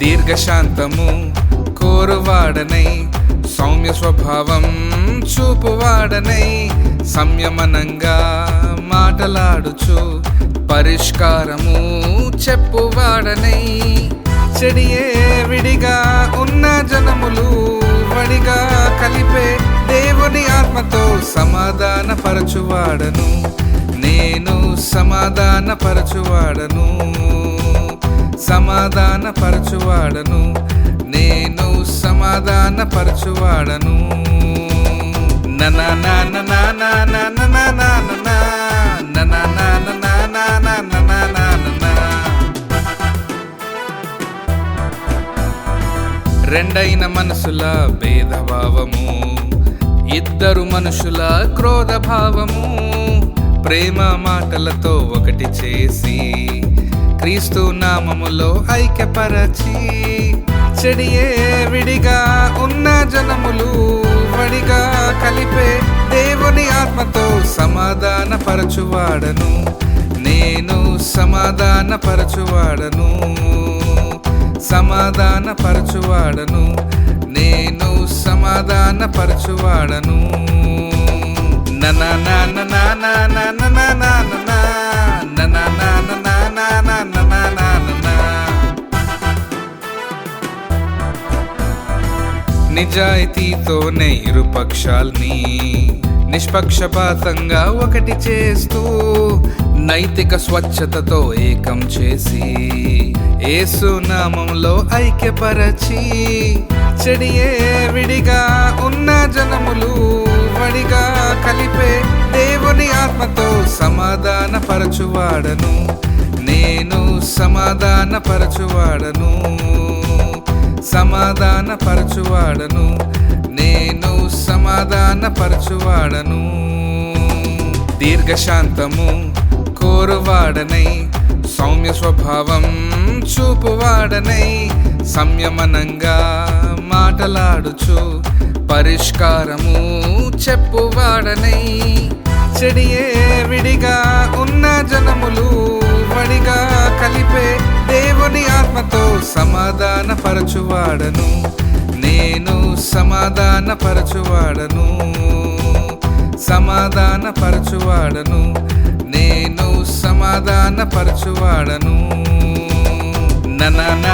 దీర్ఘశాంతము కోరువాడనై సౌమ్య స్వభావం చూపువాడనై సంయమనంగా మాటలాడుచు పరిష్కారము చెప్పువాడనై చెడియే విడిగా ఉన్న జనములు వడిగా కలిపే సమాధానపరచువాడను నేను సమాధాన పరచువాడను సమాధాన పరచువాడను నేను సమాధాన పరచువాడను ననా నానా నానా రెండైన మనసుల భేదభావము ఇద్దరు మనుషుల క్రోధ భావము ప్రేమ మాటలతో ఒకటి చేసి క్రీస్తు నామములో ఐక్యపరచి చెడియే విడిగా ఉన్న జనములు వడిగా కలిపే దేవుని ఆత్మతో సమాధాన పరచువాడను నేను సమాధాన పరచువాడను సమాధాన పరచువాడను నేను సమాధాన పరచువాడను నిజాయితీతో ఇరుపక్షాల్ని నిష్పక్షపాతంగా ఒకటి చేస్తూ నైతిక స్వచ్ఛతతో ఏకం చేసి యేసు నామంలో ఐక్యపరచి చెడియే విడిగా ఉన్న జనములు వడిగా కలిపే దేవుని ఆత్మతో సమాధాన పరచువాడను నేను సమాధాన పరచువాడను సమాధాన పరచువాడను నేను సమాధాన పరచువాడను దీర్ఘశాంతము కోరువాడనై సౌమ్య స్వభావం చూపువాడనై సంయమనంగా మాటలాడుచు పరిష్కారము చెప్పువాడనై చెడియే విడిగా ఉన్న జనములు వడిగా కలిపే దేవుని ఆత్మతో సమాధాన పరచువాడను నేను సమాధాన పరచువాడను సమాధాన పరచువాడను నేను సమాధాన na na na.